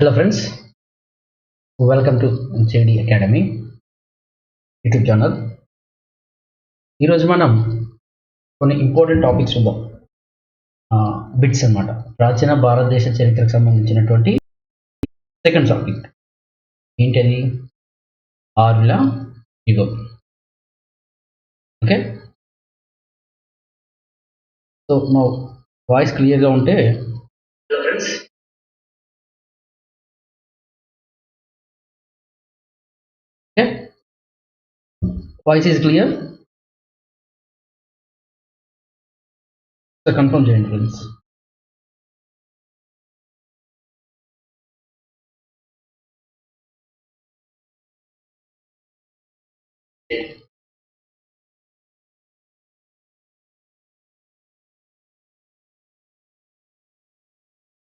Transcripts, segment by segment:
Hello friends welcome to JD academy YouTube channel ఈరోజు మనం కొన్ని ఇంపార్టెంట్ టాపిక్స్ చూద్దాం. బిట్స్ అన్నమాట. ప్రాచీన భారతదేశ చరిత్రకు సంబంధించినటువంటి సెకండ్ టాపిక్ ఏంటది? ఆరుల యుగం. ఓకే సో మా వాయిస్ క్లియర్గా ఉంటే Voice is clear? So confirm the entrance.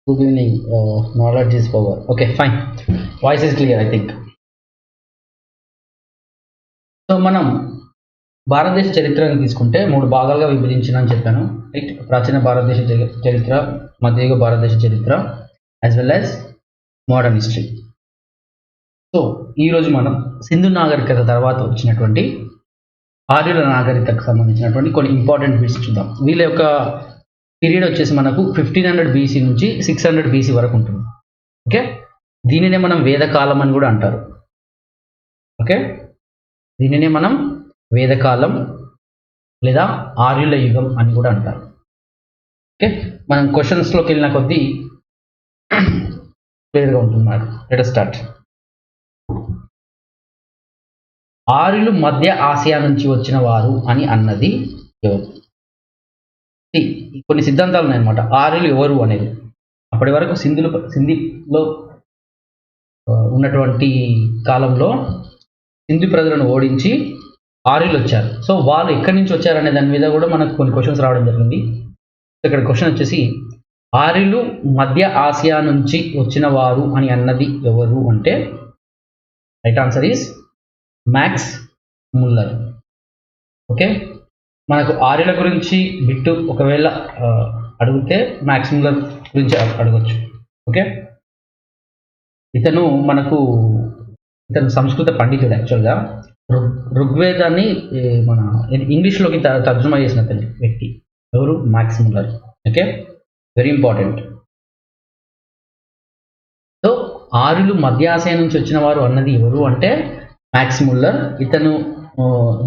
Good evening, uh, knowledge is power. Okay, fine. Voice is clear, I think. So మనం భారతదేశ చరిత్రను తీసుకుంటే మూడు భాగాలుగా విభజించిన అని చెప్పాను. రైట్ ప్రాచీన భారతదేశ చరిత్ర మధ్యయుగ భారతదేశ చరిత్ర as well as modern history so ఈరోజు మనం సింధు నాగరికత తర్వాత వచ్చినటువంటి ఆర్యుల నాగరికతకు సంబంధించినటువంటి కొన్ని ఇంపార్టెంట్ బిట్స్ చూద్దాం. వీళ్ళ యొక్క పీరియడ్ వచ్చేసి మనకు ఫిఫ్టీన్ హండ్రెడ్ బీసీ నుంచి సిక్స్ హండ్రెడ్ బీసీ వరకు ఉంటుంది. ఓకే దీనినే మనం వేదకాలం అని కూడా అంటారు. ఓకే దీనినే మనం వేదకాలం లేదా ఆర్యుల యుగం అని కూడా అంటారు. ఓకే? మనం క్వశ్చన్స్లోకి వెళ్ళిన కొద్దీ క్లియర్గా ఉంటున్నారు లెట్ స్టార్ట్ ఆర్యులు మధ్య ఆసియా నుంచి వచ్చిన వారు అని అన్నది ఎవరు? కొన్ని సిద్ధాంతాలు ఉన్నాయన్నమాట. ఆర్యులు ఎవరు అనేది. అప్పటి వరకు సింధులు సింధిలో ఉన్నటువంటి కాలంలో హిందూ ప్రజలను ఓడించి ఆర్యులు వచ్చారు. సో వాళ్ళు ఎక్కడి నుంచి వచ్చారనే దాని మీద కూడా మనకు కొన్ని క్వశ్చన్స్ రావడం జరిగింది. ఇక్కడ క్వశ్చన్ వచ్చేసి ఆర్యులు మధ్య ఆసియా నుంచి వచ్చిన వారు అని అన్నది ఎవరు అంటే? Right answer is Max Muller okay మనకు ఆర్యుల గురించి బిట్టు ఒకవేళ అడిగితే మ్యాక్స్ ముల్లర్ గురించి అడగచ్చు. అడగొచ్చు ఓకే ఇతను మనకు ఇతను సంస్కృత పండితుడు యాక్చువల్గా. ఋగ్ ఋగ్వేదాన్ని మన ఇంగ్లీష్లోకి తర్జుమా చేసిన అతని వ్యక్తి. ఎవరు? Max Muller. Okay? Very important so ఆరులు మధ్యాశయ నుంచి వచ్చిన వారు అన్నది ఎవరు అంటే మ్యాక్స్ ముల్లర్. ఇతను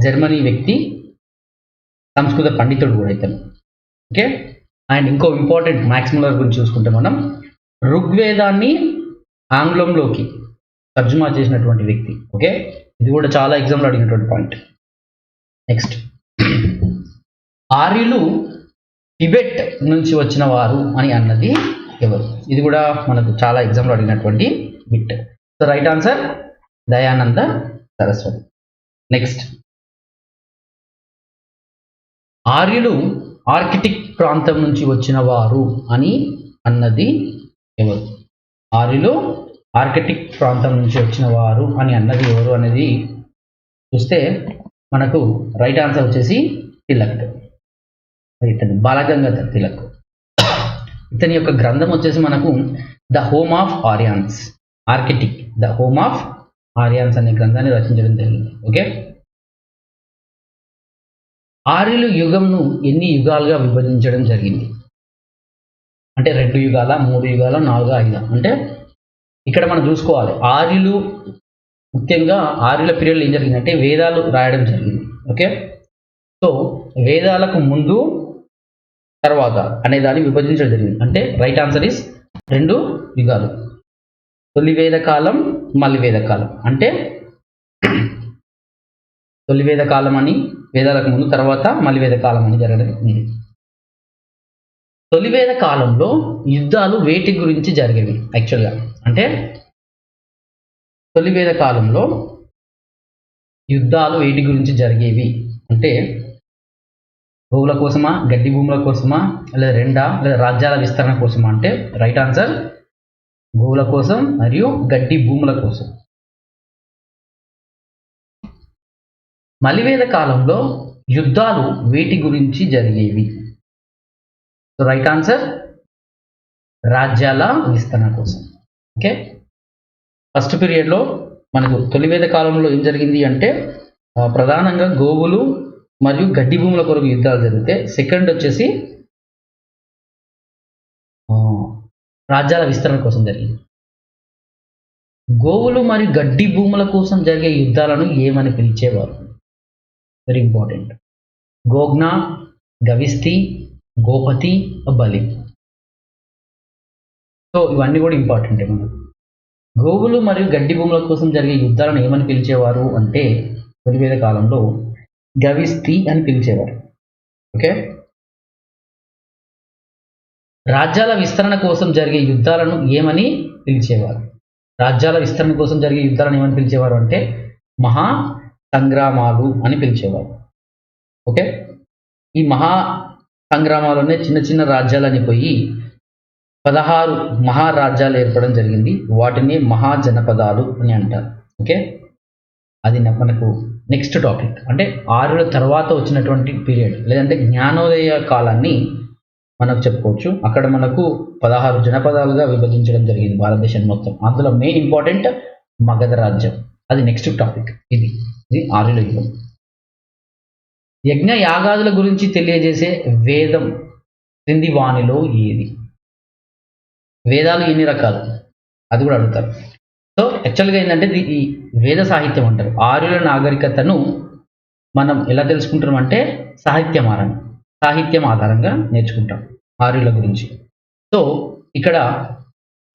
జర్మనీ వ్యక్తి. సంస్కృత పండితుడు కూడా ఇతను. ఓకే? అండ్ ఇంకో ఇంపార్టెంట్ మ్యాక్స్ ముల్లర్ గురించి చూసుకుంటే మనం ఋగ్వేదాన్ని ఆంగ్లంలోకి తర్జుమా చేసినటువంటి వ్యక్తి ఓకే? ఇది కూడా చాలా ఎగ్జామ్లో అడిగినటువంటి పాయింట్ నెక్స్ట్ ఆర్యులు టిబెట్ నుంచి వచ్చిన వారు అని అన్నది ఎవరు? ఇది కూడా మనకు చాలా ఎగ్జామ్లో అడిగినటువంటి bit so right answer Dayananda Saraswati next ఆర్యులు ఆర్కిటిక్ ప్రాంతం నుంచి వచ్చిన వారు అని అన్నది ఎవరు? ఆర్యులు ఆర్కిటిక్ ప్రాంతం నుంచి వచ్చిన వారు అని అన్నది ఎవరు అనేది చూస్తే మనకు రైట్ ఆన్సర్ వచ్చేసి తిలక్. ఇతను బాలగంగాధర్ తిలక్. ఇతని యొక్క గ్రంథం వచ్చేసి మనకు the home of Aryans Arctic the home of Aryans అనే గ్రంథాన్ని రచించడం జరిగింది. ఓకే ఆర్యులు యుగంను ఎన్ని యుగాలుగా విభజించడం జరిగింది? అంటే రెండు యుగాల మూడు యుగాల నాలుగు ఐదు? అంటే ఇక్కడ మనం చూసుకోవాలి. ఆర్యులు ముఖ్యంగా ఆర్యుల పీరియడ్లో ఏం జరిగిందంటే వేదాలు రాయడం జరిగింది. ఓకే సో వేదాలకు ముందు తర్వాత అనే దాన్ని విభజించడం జరిగింది. అంటే రైట్ ఆన్సర్ ఇస్ రెండు యుగాలు. తొలి వేద కాలం మళ్ళీ వేద కాలం. అంటే తొలి వేద కాలం అని వేదాలకు ముందు తర్వాత మళ్ళీ వేద కాలం అని జరగడం జరిగింది. తొలి వేద కాలంలో యుద్ధాలు వేటి గురించి జరిగేవి యాక్చువల్గా అంటే తొలి వేద కాలంలో యుద్ధాలు వేటి గురించి జరిగేవి. అంటే భూముల కోసమా గడ్డి భూముల కోసమా లేదా రెండా లేదా రాజ్యాల విస్తరణ కోసమా? అంటే రైట్ ఆన్సర్ భూముల కోసం మరియు గడ్డి భూముల కోసం. మలివేద కాలంలో యుద్ధాలు వేటి గురించి జరిగేవి? సో రైట్ ఆన్సర్ రాజ్యాల విస్తరణ కోసం. ఓకే ఫస్ట్ పీరియడ్లో మనకు తొలివేద కాలంలో ఏం జరిగింది అంటే ప్రధానంగా గోవులు మరియు గడ్డి భూముల కొరకు యుద్ధాలు జరిగితే సెకండ్ వచ్చేసి రాజ్యాల విస్తరణ కోసం జరిగింది. గోవులు మరియు గడ్డి భూముల కోసం జరిగే యుద్ధాలను ఏమని పిలిచేవారు? వెరీ ఇంపార్టెంట్ గోగ్నా గవిస్తి గోపతి బలి. సో ఇవన్నీ కూడా ఇంపార్టెంట్ మనకు. గోవులు మరియు గడ్డి భూముల కోసం జరిగే యుద్ధాలను ఏమని పిలిచేవారు అంటే తొలివేద కాలంలో గవిస్తి అని పిలిచేవారు. ఓకే? రాజ్యాల విస్తరణ కోసం జరిగే యుద్ధాలను ఏమని పిలిచేవారు? రాజ్యాల విస్తరణ కోసం జరిగే యుద్ధాలను ఏమని పిలిచేవారు అంటే మహా సంగ్రామాలు అని పిలిచేవారు. ఓకే? ఈ మహా సంగ్రామాలోనే చిన్న చిన్న రాజ్యాలని పోయి పదహారు మహారాజ్యాలు ఏర్పడడం జరిగింది. వాటిని మహాజనపదాలు అని అంటారు. ఓకే? అది మనకు నెక్స్ట్ టాపిక్ అంటే ఆరుల తర్వాత వచ్చినటువంటి పీరియడ్ లేదంటే జ్ఞానోదయ కాలాన్ని మనకు చెప్పుకోవచ్చు. అక్కడ మనకు పదహారు జనపదాలుగా విభజించడం జరిగింది భారతదేశం మొత్తం. అందులో మెయిన్ ఇంపార్టెంట్ మగధ రాజ్యం. అది నెక్స్ట్ టాపిక్ ఇది ఇది ఆర్యుల యుగం. యజ్ఞ యాగాదుల గురించి తెలియజేసే వేదం క్రింది వాణిలో ఏది? వేదాలు ఎన్ని రకాలు? అది కూడా అడుగుతారు. సో యాక్చువల్గా ఏంటంటే ఈ వేద సాహిత్యం అంటారు. ఆర్యుల నాగరికతను మనం ఎలా తెలుసుకుంటాం అంటే సాహిత్యం ఆధారంగా సాహిత్యం ఆధారంగా నేర్చుకుంటాం ఆర్యుల గురించి. సో ఇక్కడ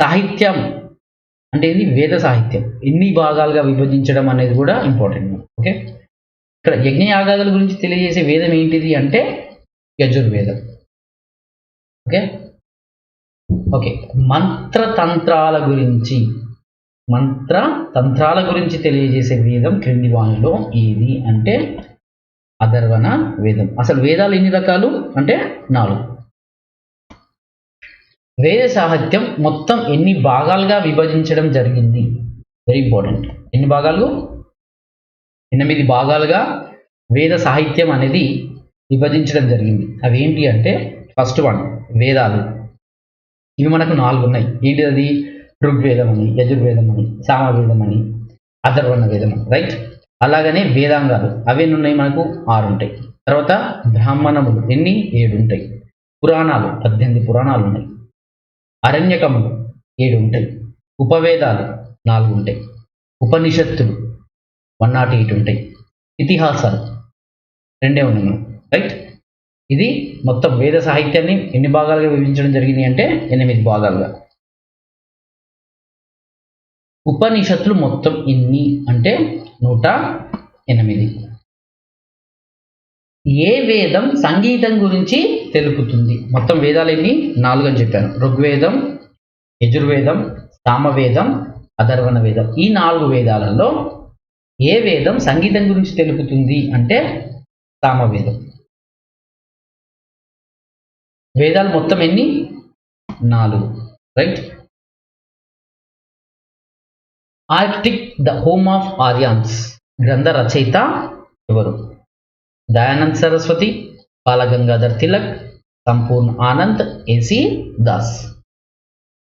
సాహిత్యం అంటే ఇది వేద సాహిత్యం. ఎన్ని భాగాలుగా విభజించడం అనేది కూడా ఇంపార్టెంట్ ఓకే ఇక్కడ యజ్ఞయాగాదుల గురించి తెలియజేసే వేదం ఏంటిది అంటే యజుర్వేదం. ఓకే? ఓకే. మంత్రతంత్రాల గురించి మంత్ర తంత్రాల గురించి తెలియజేసే వేదం క్రింది వాణిలో ఏది అంటే అధర్వణ వేదం. అసలు వేదాలు ఎన్ని రకాలు అంటే నాలుగు. వేద సాహిత్యం మొత్తం ఎన్ని భాగాలుగా విభజించడం జరిగింది? వెరీ ఇంపార్టెంట్ ఎన్ని భాగాలు? ఎనిమిది భాగాలుగా వేద సాహిత్యం అనేది విభజించడం జరిగింది. అవి ఏంటి అంటే ఫస్ట్ వన్ వేదాలు. ఇవి మనకు నాలుగు ఉన్నాయి. ఏంటి అది? ఋగ్వేదం అని యజుర్వేదం అని సామవేదం అని అథర్వణ వేదం అని రైట్ అలాగనే వేదాంగాలు. అవి ఉన్నాయి మనకు? ఆరు ఉంటాయి. తర్వాత బ్రాహ్మణములు. ఎన్ని? ఏడు ఉంటాయి. పురాణాలు. పద్దెనిమిది పురాణాలు ఉన్నాయి. అరణ్యకములు. ఏడు ఉంటాయి. ఉపవేదాలు. నాలుగు ఉంటాయి. ఉపనిషత్తులు. వన్ నాట్ ఎయిట్ ఉంటాయి. ఇతిహాసాలు. రెండే ఉన్నాయి రైట్? ఇది మొత్తం వేద సాహిత్యాన్ని ఎన్ని భాగాలుగా విభజించడం జరిగింది అంటే ఎనిమిది భాగాలుగా. ఉపనిషత్తులు మొత్తం ఎన్ని అంటే నూట ఎనిమిది. ఏ వేదం సంగీతం గురించి తెలుపుతుంది? మొత్తం వేదాలు ఎన్ని? నాలుగు అని చెప్పాను. ఋగ్వేదం యజుర్వేదం సామవేదం అధర్వణ వేదం. ఈ నాలుగు వేదాలలో ఏ వేదం సంగీతం గురించి తెలుపుతుంది అంటే సామవేదం వేదాలు మొత్తం ఎన్ని? నాలుగు. Right Arctic the home of Aryans గ్రంథ రచయిత ఎవరు? Dayanand Saraswati Balagangadhar Tilak Sampurna Anand A C Das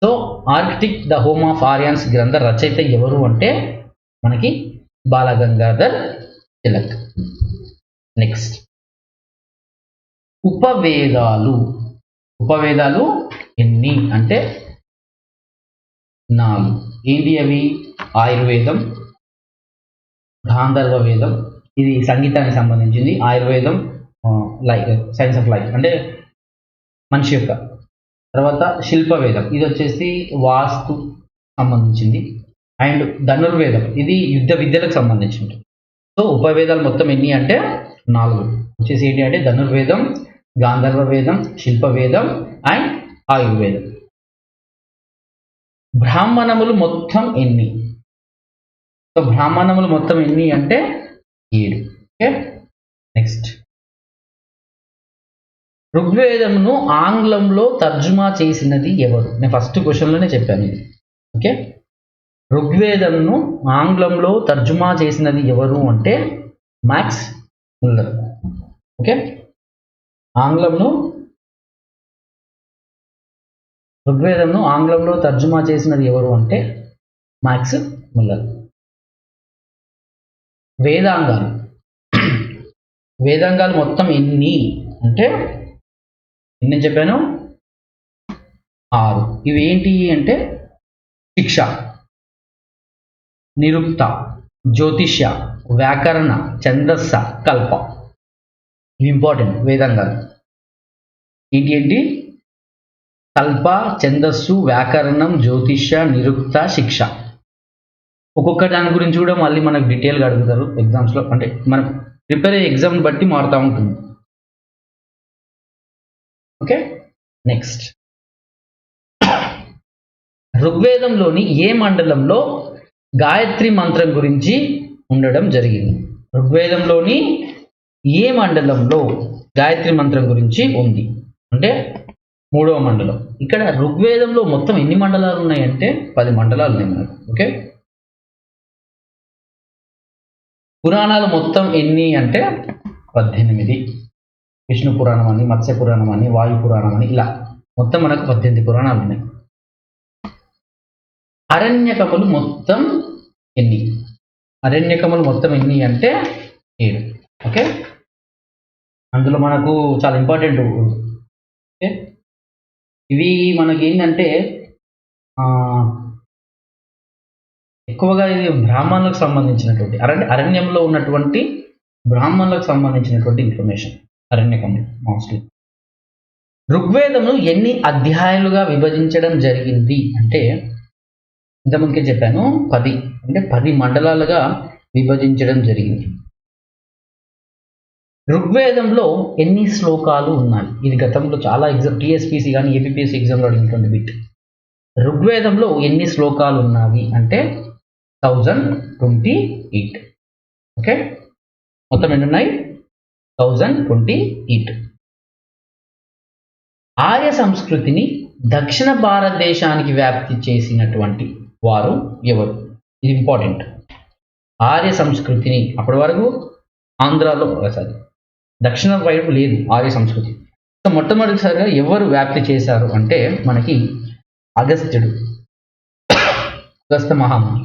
so Arctic the home of Aryans గ్రంథ రచయిత ఎవరు అంటే మనకి బాలగంగాధర్ తిలక్. నెక్స్ట్ ఉపవేదాలు. ఉపవేదాలు ఎన్ని? అంటే నాలుగు. ఏంటి అవి? ఆయుర్వేదం గాంధర్వ వేదం ఇది సంగీతానికి సంబంధించింది. ఆయుర్వేదం లైఫ్ సైన్స్ ఆఫ్ లైఫ్. అంటే మనిషి యొక్క. తర్వాత శిల్పవేదం. ఇది వచ్చేసి వాస్తు సంబంధించింది. అండ్ ధనుర్వేదం. ఇది యుద్ధ విద్యలకు సంబంధించింది. సో ఉపవేదాలు మొత్తం ఎన్ని అంటే నాలుగు. వచ్చేసి ఏంటి అంటే ధనుర్వేదం గాంధర్వ వేదం శిల్పవేదం అండ్ ఆయుర్వేదం. బ్రాహ్మణములు మొత్తం ఎన్ని? సో బ్రాహ్మణములు మొత్తం ఎన్ని అంటే ఏడు. ఓకే? నెక్స్ట్. ఋగ్వేదంను ఆంగ్లంలో తర్జుమా చేసినది ఎవరు? నేను ఫస్ట్ క్వశ్చన్లోనే చెప్పాను ఇది. ఓకే? ఋగ్వేదంను ఆంగ్లంలో తర్జుమా చేసినది ఎవరు అంటే మ్యాక్స్ ముల్లర్. ఓకే? ఆంగ్లంను ఋగ్వేదంను ఆంగ్లంలో తర్జుమా చేసినది ఎవరు అంటే మ్యాక్స్ ముల్లర్. వేదాంగాలు. వేదాంగాలు మొత్తం ఎన్ని అంటే ఎన్ని చెప్పాను? ఆరు. ఇవి ఏంటి అంటే శిక్ష. నిరుక్త జ్యోతిష్య వ్యాకరణ ఛందస్స కల్ప. ఇంపార్టెంట్ వేదాంగాలు. ఏంటి ఏంటి? కల్ప ఛందస్సు వ్యాకరణం జ్యోతిష్య నిరుక్త శిక్ష. ఒక్కొక్క దాని గురించి కూడా మళ్ళీ మనకు డీటెయిల్గా అడుగుతారు ఎగ్జామ్స్లో. అంటే మనం ప్రిపేర్ అయ్యే ఎగ్జామ్ బట్టి మారుతూ ఉంటుంది. ఓకే? నెక్స్ట్. ఋగ్వేదంలోని ఏ మండలంలో గాయత్రి మంత్రం గురించి ఉండడం జరిగింది. ఋగ్వేదంలోని ఏ మండలంలో గాయత్రి మంత్రం గురించి ఉంది? అంటే మూడవ మండలం. ఇక్కడ ఋగ్వేదంలో మొత్తం ఎన్ని మండలాలు ఉన్నాయంటే పది మండలాలు ఉన్నాయి ఓకే? పురాణాలు మొత్తం ఎన్ని అంటే పద్దెనిమిది. విష్ణు పురాణం అని మత్స్య పురాణం అని వాయు పురాణం అని ఇలా మొత్తం మనకు పద్దెనిమిది పురాణాలు ఉన్నాయి. అరణ్యకములు మొత్తం ఎన్ని? అరణ్యకములు మొత్తం ఎన్ని అంటే ఏడు. ఓకే? అందులో మనకు చాలా ఇంపార్టెంట్ ఓకే? ఇవి మనకి ఏంటంటే ఎక్కువగా ఇది బ్రాహ్మణులకు సంబంధించినటువంటి అరణ్య అరణ్యంలో ఉన్నటువంటి బ్రాహ్మణులకు సంబంధించినటువంటి ఇన్ఫర్మేషన్ అరణ్యకములు మోస్ట్లీ ఋగ్వేదమును ఎన్ని అధ్యాయాలుగా విభజించడం జరిగింది? అంటే ఇంతకుముందుకే చెప్పాను పది. అంటే పది మండలాలుగా విభజించడం జరిగింది. ఋగ్వేదంలో ఎన్ని శ్లోకాలు ఉన్నాయి? ఇది గతంలో చాలా ఎగ్జామ్ టీఎస్పీసీ కానీ ఏపీపీఎస్సీ ఎగ్జామ్లో అడిగినటువంటి బిట్. ఋగ్వేదంలో ఎన్ని శ్లోకాలు ఉన్నాయి అంటే థౌజండ్ ట్వంటీ ఎయిట్ ఓకే? మొత్తం ఎన్ని ఉన్నాయి థౌజండ్ ట్వంటీ ఎయిట్ ఆర్య సంస్కృతిని దక్షిణ భారతదేశానికి వ్యాప్తి చేసినటువంటి వారు ఎవరు? ఇది ఇంపార్టెంట్. ఆర్య సంస్కృతిని అప్పటి వరకు ఆంధ్రాలో సారీ దక్షిణ వైపు లేదు ఆర్య సంస్కృతి. సో మొట్టమొదటిసారిగా ఎవరు వ్యాప్తి చేశారు అంటే మనకి అగస్త్యుడు. అగస్త మహాముని.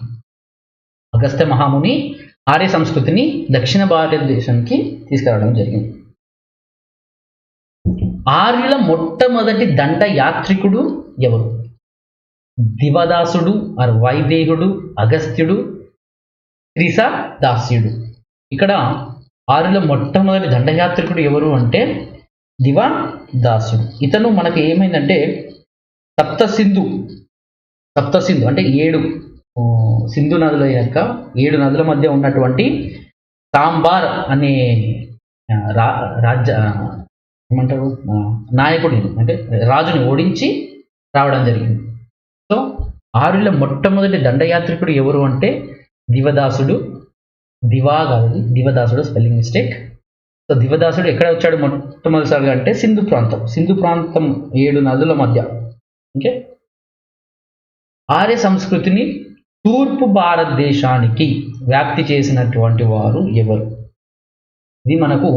అగస్త్య మహాముని ఆర్య సంస్కృతిని దక్షిణ భారతదేశానికి తీసుకురావడం జరిగింది. ఆర్యుల మొట్టమొదటి దండ యాత్రికుడు ఎవరు? దివదాసుడు ఆర్ వైదేహుడు అగస్త్యుడు త్రిస దాస్యుడు ఇక్కడ ఆరులో మొట్టమొదటి దండయాత్రికుడు ఎవరు అంటే దివా దాసుడు ఇతను మనకి ఏమైందంటే సప్త సింధు సప్త సింధు అంటే ఏడు సింధు నదుల యొక్క ఏడు నదుల మధ్య ఉన్నటువంటి సాంబార్ అనే రా రాజ్య ఏమంటారు? నాయకుడిని అంటే రాజుని ఓడించి రావడం జరిగింది. ఆరుల మొట్టమొదటి దండయాత్రికుడు ఎవరు అంటే దివదాసుడు దివా కాదు దివదాసుడు స్పెల్లింగ్ మిస్టేక్. సో దివదాసుడు ఎక్కడ వచ్చాడు మొట్టమొదటిసారిగా అంటే సింధు ప్రాంతం సింధు ప్రాంతం ఏడు నదుల మధ్య. ఓకే? ఆర్య సంస్కృతిని తూర్పు భారతదేశానికి వ్యాప్తి చేసినటువంటి వారు ఎవరు? ఇది మనకు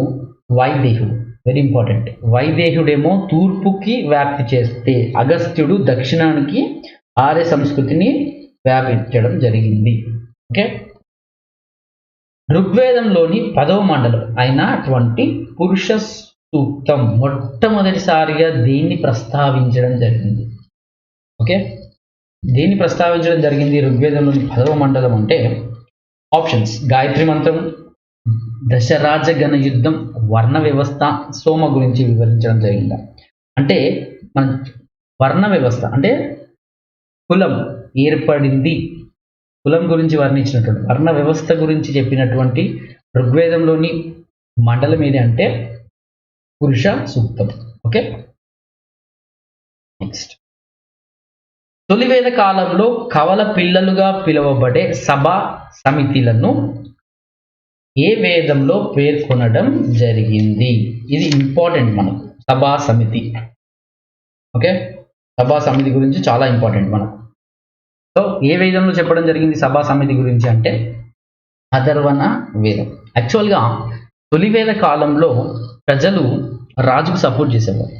వైదేహుడు వెరీ ఇంపార్టెంట్. వైదేహుడేమో తూర్పుకి వ్యాప్తి చేస్తే అగస్త్యుడు దక్షిణానికి ఆర్య సంస్కృతిని వ్యాపించడం జరిగింది. ఓకే? ఋగ్వేదంలోని పదవ మండలం అయినటువంటి పురుష సూక్తం మొట్టమొదటిసారిగా దేన్ని ప్రస్తావించడం జరిగింది. ఓకే? దేన్ని ప్రస్తావించడం జరిగింది ఋగ్వేదంలోని పదవ మండలం అంటే ఆప్షన్స్. గాయత్రి మంత్రం దశరాజ గణ యుద్ధం వర్ణ వ్యవస్థ సోమ గురించి వివరించడం జరిగిందా. అంటే మన వర్ణ వ్యవస్థ అంటే కులం ఏర్పడింది. కులం గురించి వర్ణించినటువంటి వర్ణ వ్యవస్థ గురించి చెప్పినటువంటి ఋగ్వేదంలోని మండలం ఏది అంటే పురుష సూక్తం. ఓకే? నెక్స్ట్ తొలివేద కాలంలో కవల పిల్లలుగా పిలువబడే సభా సమితిలను ఏ వేదంలో పేర్కొనడం జరిగింది? ఇది ఇంపార్టెంట్ మనకు. సభా సమితి. ఓకే? సభా సమితి గురించి చాలా ఇంపార్టెంట్ మనకు సో ఏ వేదంలో చెప్పడం జరిగింది సభా సమితి గురించి అంటే? అథర్వణ వేదం. యాక్చువల్గా తొలివేద కాలంలో ప్రజలు రాజుకు సపోర్ట్ చేసేవారు.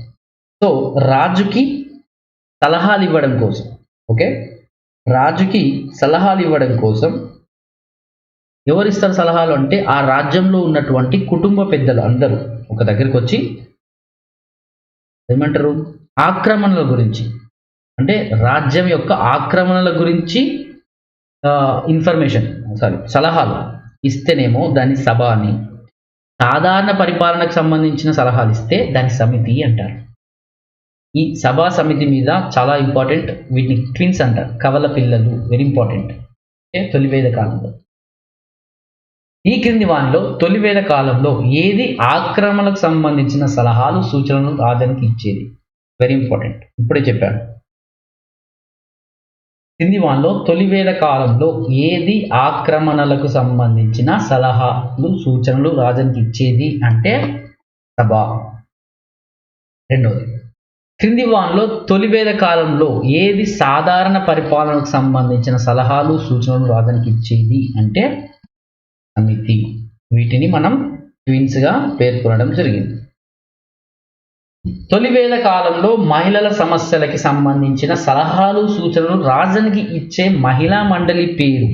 సో రాజుకి సలహాలు ఇవ్వడం కోసం ఓకే? రాజుకి సలహాలు ఇవ్వడం కోసం ఎవరిస్తారు సలహాలు అంటే ఆ రాజ్యంలో ఉన్నటువంటి కుటుంబ పెద్దలు అందరూ ఒక దగ్గరికి వచ్చి ఏమంటారు? ఆక్రమణల గురించి. అంటే రాజ్యం యొక్క ఆక్రమణల గురించి ఇన్ఫర్మేషన్ సారీ సలహాలు. ఇస్తేనేమో దాని సభ అని సాధారణ పరిపాలనకు సంబంధించిన సలహాలు ఇస్తే దాని సమితి అంటారు. ఈ సభా సమితి మీద చాలా ఇంపార్టెంట్ వీటిని ట్విన్స్ అంటారు. కవల పిల్లలు వెరీ ఇంపార్టెంట్ అంటే తొలివేద కాలంలో. ఈ క్రింది వానిలో తొలివేల కాలంలో ఏది ఆక్రమణకు సంబంధించిన సలహాలు సూచనలు రాజానికి ఇచ్చేది? వెరీ ఇంపార్టెంట్ ఇప్పుడే చెప్పాను. క్రింది వానిలో తొలివేల కాలంలో ఏది ఆక్రమణలకు సంబంధించిన సలహాలు సూచనలు రాజానికి ఇచ్చేది అంటే సభ. రెండవది క్రింది వానిలో తొలివేద కాలంలో ఏది సాధారణ పరిపాలనకు సంబంధించిన సలహాలు సూచనలు రాజానికి ఇచ్చేది అంటే సమితి వీటిని మనం ట్విన్స్గా పేర్కొనడం జరిగింది. తొలివేద కాలంలో మహిళల సమస్యలకి సంబంధించిన సలహాలు సూచనలు రాజునికి ఇచ్చే మహిళా మండలి పేరు.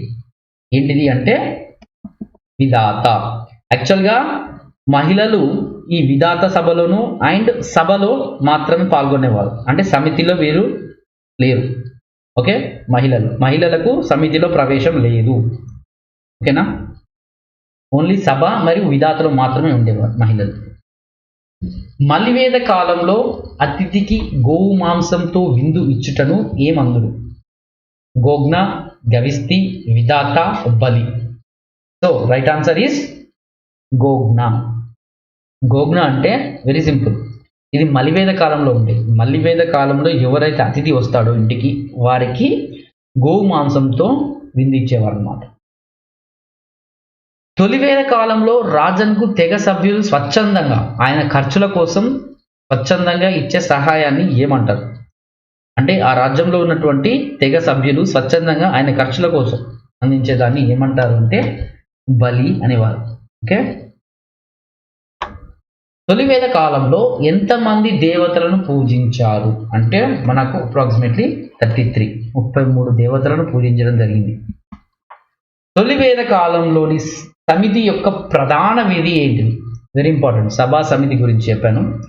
ఏంటిది అంటే విధాత. యాక్చువల్గా మహిళలు ఈ విధాత సభలోను అండ్ సభలో మాత్రమే పాల్గొనేవారు అంటే సమితిలో వీరు లేరు. ఓకే? మహిళలు. మహిళలకు సమితిలో ప్రవేశం లేదు. ఓకేనా? ఓన్లీ సభ మరియు విధాతలు మాత్రమే ఉండేవారు మహిళలు. మలివేద కాలంలో అతిథికి గోవు మాంసంతో విందు ఇచ్చుటను ఏమందురు గోగ్న గవిస్తి విధాత బలి. సో రైట్ ఆన్సర్ ఈస్ గోగ్న గోగ్న అంటే వెరీ సింపుల్ ఇది మలివేద కాలంలో ఉండే. మలివేద కాలంలో ఎవరైతే అతిథి వస్తాడో ఇంటికి వారికి గోవు మాంసంతో విందు ఇచ్చేవారు అనమాట తొలివేద కాలంలో రాజన్కు తెగ సభ్యులు స్వచ్ఛందంగా ఆయన ఖర్చుల కోసం స్వచ్ఛందంగా ఇచ్చే సహాయాన్ని ఏమంటారు? అంటే ఆ రాజ్యంలో ఉన్నటువంటి తెగ సభ్యులు స్వచ్ఛందంగా ఆయన ఖర్చుల కోసం అందించేదాన్ని ఏమంటారు అంటే బలి అనేవారు. ఓకే? తొలివేద కాలంలో ఎంతమంది దేవతలను పూజించారు? అంటే మనకు అప్రాక్సిమేట్లీ థర్టీ త్రీ ముప్పై మూడు దేవతలను పూజించడం జరిగింది. తొలివేద కాలంలోని సమితి యొక్క ప్రధాన విధి ఏంటిది? వెరీ ఇంపార్టెంట్ సభా సమితి గురించి చెప్పాను.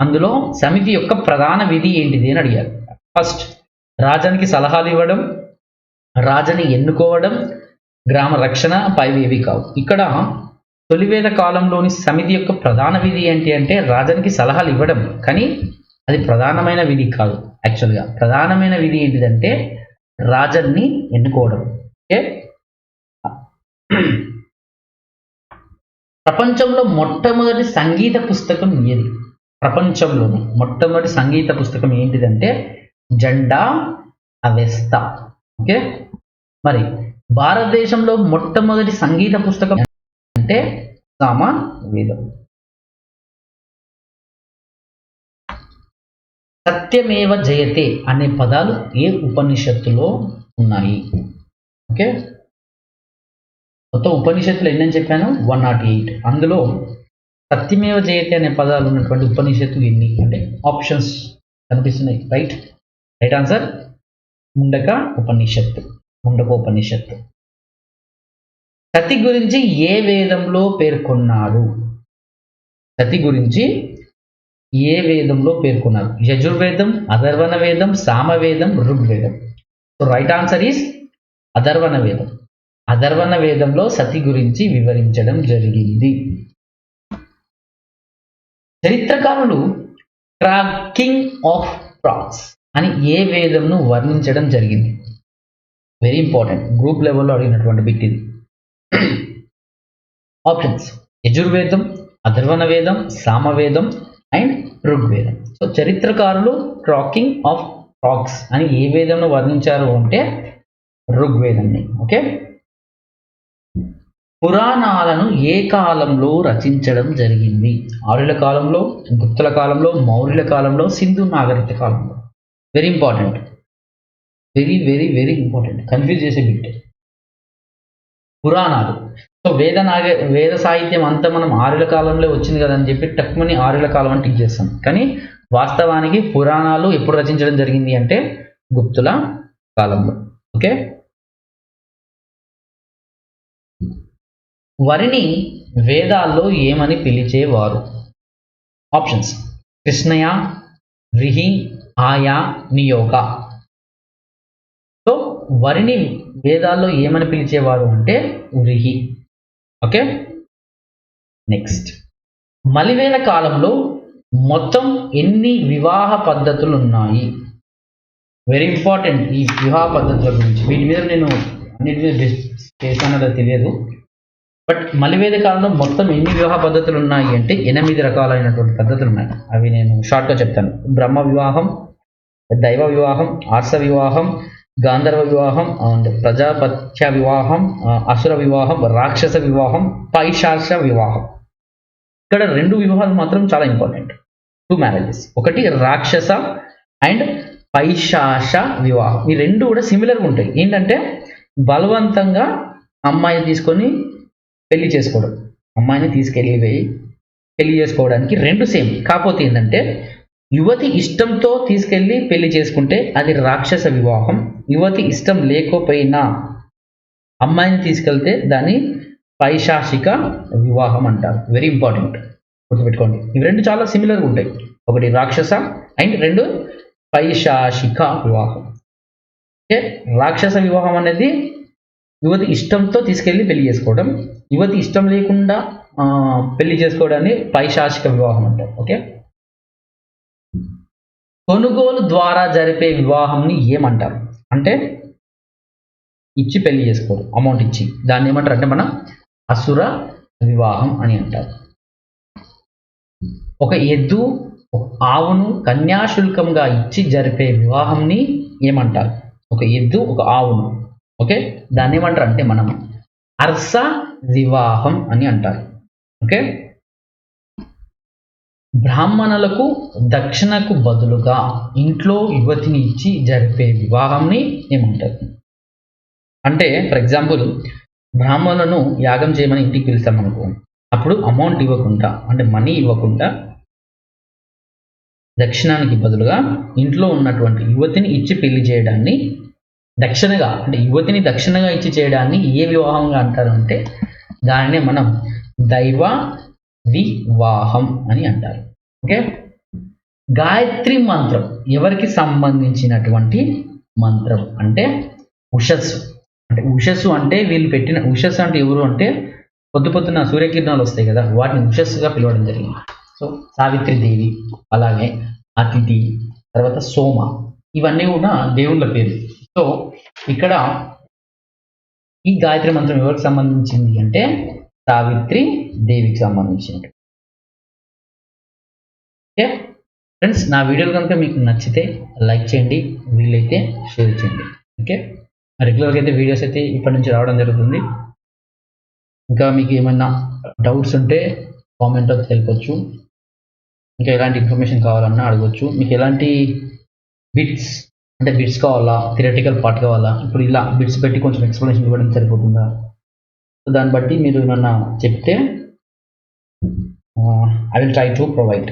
అందులో సమితి యొక్క ప్రధాన విధి ఏంటిది అని అడిగారు. ఫస్ట్ రాజానికి సలహాలు ఇవ్వడం రాజని ఎన్నుకోవడం గ్రామ రక్షణ పైవేవి కావు. ఇక్కడ తొలివేద కాలంలోని సమితి యొక్క ప్రధాన విధి ఏంటి అంటే రాజానికి సలహాలు ఇవ్వడం. కానీ అది ప్రధానమైన విధి కాదు. యాక్చువల్గా ప్రధానమైన విధి ఏంటిదంటే రాజన్ని ఎన్నుకోవడం. ఓకే ప్రపంచంలో మొట్టమొదటి సంగీత పుస్తకం ఏది? ప్రపంచంలో మొట్టమొదటి సంగీత పుస్తకం ఏంటిదంటే జెండా అవెస్త. ఓకే? మరి భారతదేశంలో మొట్టమొదటి సంగీత పుస్తకం అంటే సామ వేదం సత్యమేవ జయతే అనే పదాలు ఏ ఉపనిషత్తులో ఉన్నాయి? ఓకే? మొత్తం ఉపనిషత్తులు ఎన్నని చెప్పాను? One not eight. అందులో సత్యమేవ జయతి అనే పదాలు ఉన్నటువంటి ఉపనిషత్తులు ఎన్ని? అంటే ఆప్షన్స్ కనిపిస్తున్నాయి. రైట్? Right answer? ముండక ఉపనిషత్తు. ముండక ఉపనిషత్తు. సతి గురించి ఏ వేదంలో పేర్కొన్నారు సతి గురించి ఏ వేదంలో పేర్కొన్నారు యజుర్వేదం అధర్వణ వేదం సామవేదం ఋగ్వేదం. సో రైట్ ఆన్సర్ ఈస్ అధర్వణ వేదం. అధర్వణ వేదంలో సతి గురించి వివరించడం జరిగింది. చరిత్రకారులు ట్రాకింగ్ ఆఫ్ ఫ్రాక్స్ అని ఏ వేదంను వర్ణించడం జరిగింది? వెరీ ఇంపార్టెంట్ గ్రూప్ లెవెల్లో అడిగినటువంటి బిట్ ఇది. ఆప్షన్స్ యజుర్వేదం అధర్వణ వేదం సామవేదం అండ్ ఋగ్వేదం. సో చరిత్రకారులు ట్రాకింగ్ ఆఫ్ రాక్స్ అని ఏ వేదంను వర్ణించారు అంటే ఋగ్వేదంని ఓకే పురాణాలను ఏ కాలంలో రచించడం జరిగింది? ఆర్యుల కాలంలో గుప్తుల కాలంలో మౌర్యుల కాలంలో సింధు నాగరిక కాలంలో? Very important very very very important confuse చేసే బిట్ పురాణాలు. సో వేద నాగ వేద సాహిత్యం అంతా మనం ఆరుల కాలంలో వచ్చింది కదా అని చెప్పి టక్మని ఆరుల కాలం అని టిక్ చేస్తాం. కానీ వాస్తవానికి పురాణాలు ఎప్పుడు రచించడం జరిగింది అంటే గుప్తుల కాలంలో. ఓకే వరిని వేదాల్లో ఏమని పిలిచేవారు? ఆప్షన్స్. కృష్ణయ వ్రిహి ఆయా నియోగ. సో వరిని వేదాల్లో ఏమని పిలిచేవారు అంటే వ్రిహి ఓకే? నెక్స్ట్. మలివేల కాలంలో మొత్తం ఎన్ని వివాహ పద్ధతులు ఉన్నాయి వెరీ ఇంపార్టెంట్ ఈ వివాహ పద్ధతుల గురించి. వీటి మీద నేను అన్నిటి మీద చేశానో తెలియదు. బట్ మలివేద కాలంలో మొత్తం ఎన్ని వివాహ పద్ధతులు ఉన్నాయి అంటే ఎనిమిది రకాలైనటువంటి పద్ధతులు ఉన్నాయి. అవి నేను షార్ట్గా చెప్తాను. బ్రహ్మ వివాహం దైవ వివాహం ఆర్స వివాహం గాంధర్వ వివాహం అండ్ ప్రజాపత్య వివాహం అసుర వివాహం రాక్షస వివాహం పైశార్ష వివాహం. ఇక్కడ రెండు వివాహాలు మాత్రం చాలా ఇంపార్టెంట్ టూ మ్యారేజెస్ ఒకటి రాక్షస అండ్ పైశాష వివాహం. ఈ రెండు కూడా సిమిలర్గా ఉంటాయి. ఏంటంటే బలవంతంగా అమ్మాయిని తీసుకొని పెళ్ళి చేసుకోవడం. అమ్మాయిని తీసుకెళ్ళి పోయి పెళ్ళి చేసుకోవడానికి రెండు సేమ్. కాకపోతే ఏంటంటే యువతి ఇష్టంతో తీసుకెళ్ళి పెళ్ళి చేసుకుంటే అది రాక్షస వివాహం. యువతి ఇష్టం లేకపోయినా అమ్మాయిని తీసుకెళ్తే దాన్ని పైశాసిక వివాహం అంటారు. వెరీ ఇంపార్టెంట్ గుర్తుపెట్టుకోండి. ఇవి రెండు చాలా సిమిలర్గా ఉంటాయి. ఒకటి రాక్షస అండ్ రెండు పైశాసిక వివాహం. ఓకే? రాక్షస వివాహం అనేది యువతి ఇష్టంతో తీసుకెళ్ళి పెళ్ళి చేసుకోవడం యువతి ఇష్టం లేకుండా ఆ, పెళ్ళి చేసుకోవడాన్ని పైశాసిక వివాహం అంటారు ఓకే? కొనుగోలు ద్వారా జరిపే వివాహంని ఏమంటారు? అంటే ఇచ్చి పెళ్ళి చేసుకోరు అమౌంట్ ఇచ్చి. దాన్ని ఏమంటారు అంటే మనం అసుర వివాహం అని అంటారు. ఒక ఎద్దు ఒక ఆవును కన్యాశుల్కంగా ఇచ్చి జరిపే వివాహంని ఏమంటారు? ఒక ఎద్దు ఒక ఆవును. ఓకే? దాన్ని ఏమంటారు? అంటే మనం అర్స వివాహం అని అంటారు. ఓకే? బ్రాహ్మణులకు దక్షిణకు బదులుగా ఇంట్లో యువతిని ఇచ్చి జరిపే వివాహంని ఏమంటారు? అంటే ఫర్ ఎగ్జాంపుల్ బ్రాహ్మణులను యాగం చేయమని ఇంటికి పిలుస్తాం అనుకో అప్పుడు అమౌంట్ ఇవ్వకుండా అంటే మనీ ఇవ్వకుండా దక్షిణానికి బదులుగా ఇంట్లో ఉన్నటువంటి యువతిని ఇచ్చి పెళ్ళి చేయడాన్ని దక్షిణగా అంటే యువతిని దక్షిణగా ఇచ్చి చేయడాన్ని ఏ వివాహంగా అంటారు అంటే దానినే మనం దైవ వివాహం అని అంటారు. ఓకే? గాయత్రి మంత్రం ఎవరికి సంబంధించినటువంటి మంత్రం అంటే ఉషస్సు. అంటే ఉషస్సు అంటే వీళ్ళు పెట్టిన ఉషస్సు అంటే ఎవరు అంటే పొద్దు పొద్దున సూర్యకిరణాలు వస్తాయి కదా వాటిని ఉషస్సుగా పిలవడం జరిగింది. సో సావిత్రి దేవి అలాగే అతిథి తర్వాత సోమ ఇవన్నీ కూడా దేవుళ్ళ పేరు. సో ఇక్కడ ఈ గాయత్రి మంత్రం ఎవరికి సంబంధించింది అంటే సావిత్రి దేవికి సంబంధించింది. ఓకే? ఫ్రెండ్స్ నా వీడియోలు కనుక మీకు నచ్చితే లైక్ చేయండి వీలైతే షేర్ చేయండి. ఓకే? రెగ్యులర్గా అయితే వీడియోస్ అయితే ఇప్పటి నుంచి రావడం జరుగుతుంది. ఇంకా మీకు ఏమైనా డౌట్స్ ఉంటే కామెంట్లో తెలిపొచ్చు ఇంకా ఎలాంటి ఇన్ఫర్మేషన్ కావాలన్నా అడగొచ్చు. మీకు ఎలాంటి బిట్స్ అంటే బిట్స్ కావాలా? థిరటికల్ పార్ట్ కావాలా? ఇప్పుడు ఇలా బిట్స్ పెట్టి కొంచెం ఎక్స్ప్లెనేషన్ ఇవ్వడం సరిపోతుందా? సో దాన్ని బట్టి మీరు ఏమన్నా చెప్తే I will try to provide